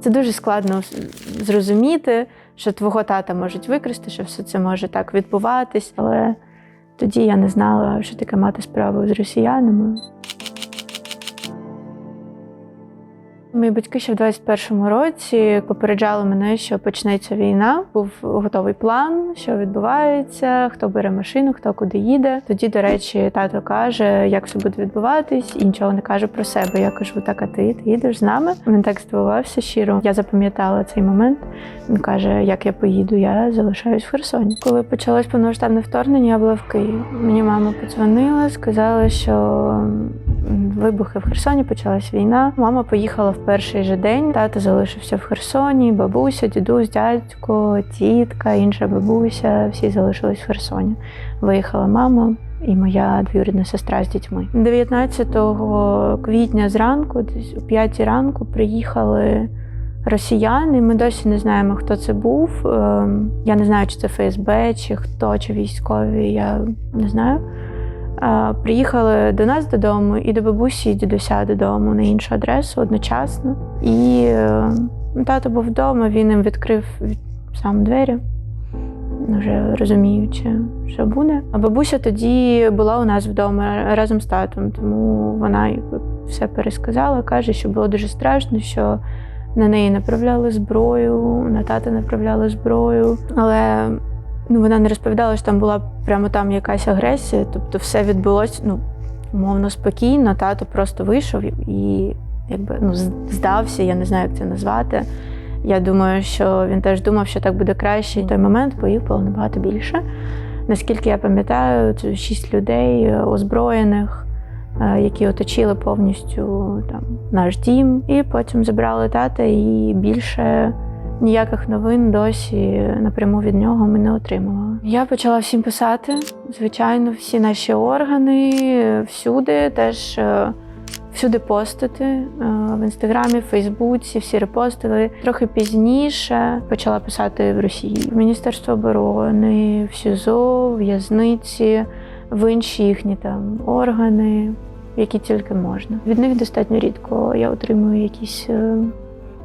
Це дуже складно зрозуміти, що твого тата можуть викрасти, що все це може так відбуватись. Але тоді я не знала, що таке мати справу з росіянами. Мої батьки ще в 21-му році попереджали мене, що почнеться війна. Був готовий план, що відбувається, хто бере машину, хто куди їде. Тоді, до речі, тато каже, як все буде відбуватись, і нічого не каже про себе. Я кажу, так, а ти, ти їдеш з нами? Він так здивувався щиро. Я запам'ятала цей момент. Він каже, як я поїду, я залишаюсь в Херсоні. Коли почалось повномасштабне вторгнення, я була в Києві. Мені мама подзвонила, сказала, що вибухи в Херсоні, почалась війна. Мама поїхала в перший же день. Тато залишився в Херсоні, бабуся, дідусь, дядько, тітка, інша бабуся. Всі залишились в Херсоні. Виїхала мама. І моя двоюрідна сестра з дітьми. 19 квітня зранку, десь о 5 ранку, приїхали росіяни. Ми досі не знаємо, хто це був. Ем, Я не знаю, чи це ФСБ, чи хто, чи військові, я не знаю. Приїхали до нас додому і до бабусі і дідуся додому на іншу адресу одночасно. І е, тато був вдома, він їм відкрив сам двері, вже розуміючи, що буде. А бабуся тоді була у нас вдома разом з татом, тому вона все пересказала, каже, що було дуже страшно, що на неї направляли зброю, на тата направляли зброю. Але ну, вона не розповідала, що там була прямо там якась агресія. Тобто все відбулося ну, умовно спокійно. Тато просто вийшов і якби ну, здався, я не знаю, як це назвати. Я думаю, що він теж думав, що так буде краще. В той момент боїв було набагато більше. Наскільки я пам'ятаю, це шість людей е, озброєних, е, які оточили повністю там наш дім, і потім забрали тата, і більше ніяких новин досі напряму від нього ми не отримували. Я почала всім писати. Звичайно, всі наші органи всюди теж. е, Всюди постити е, в інстаграмі, в Фейсбуці, всі репостили. Трохи пізніше почала писати в Росії в Міністерство оборони, в СІЗО, в'язниці, в інші їхні там органи, які тільки можна. Від них достатньо рідко я отримую якісь е,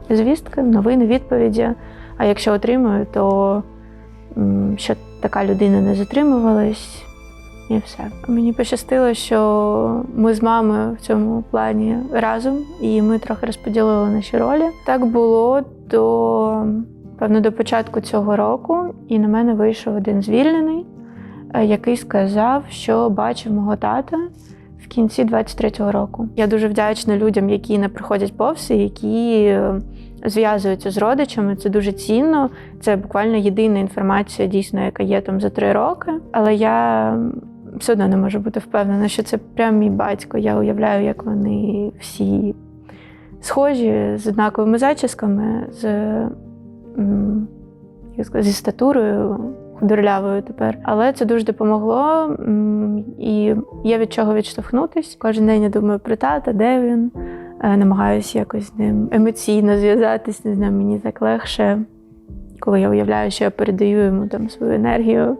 звістки, новини, відповіді. А якщо отримую, то що така людина не затримувалась. І все. Мені пощастило, що ми з мамою в цьому плані разом, і ми трохи розподілили наші ролі. Так було до певно до початку цього року, і на мене вийшов один звільнений, е, який сказав, що бачив мого тата в кінці 23-го року. Я дуже вдячна людям, які не приходять повз, і які е, зв'язуються з родичами. Це дуже цінно. Це буквально єдина інформація, дійсно, яка є там за три роки. Але я все одно не можу бути впевнена, що це прям мій батько. Я уявляю, як вони всі схожі з однаковими зачісками, з як сказати, зі статурою худорлявою тепер. Але це дуже допомогло, і є від чого відштовхнутись. Кожен день я думаю про тата, де він. Е, Намагаюся якось з ним емоційно зв'язатись, не знаю, мені так легше, коли я уявляю, що я передаю йому там свою енергію,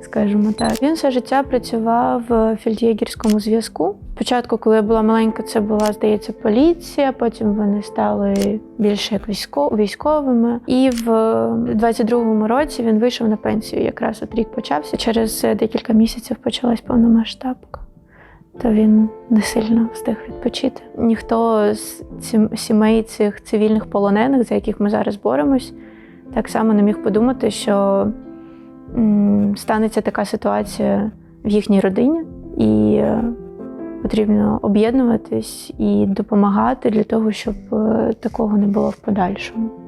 скажімо так. Він все життя працював в фельд'єгерському зв'язку. Спочатку, коли я була маленька, це була, здається, поліція, потім вони стали більше як військо- військовими. І в 22-му році він вийшов на пенсію. Якраз от рік почався. Через декілька місяців почалась повномасштабка. То він не сильно встиг відпочити. Ніхто з цим- сімей цих цивільних полонених, за яких ми зараз боремось, так само не міг подумати, що станеться така ситуація в їхній родині, і е, потрібно об'єднуватись і допомагати для того, щоб е, такого не було в подальшому.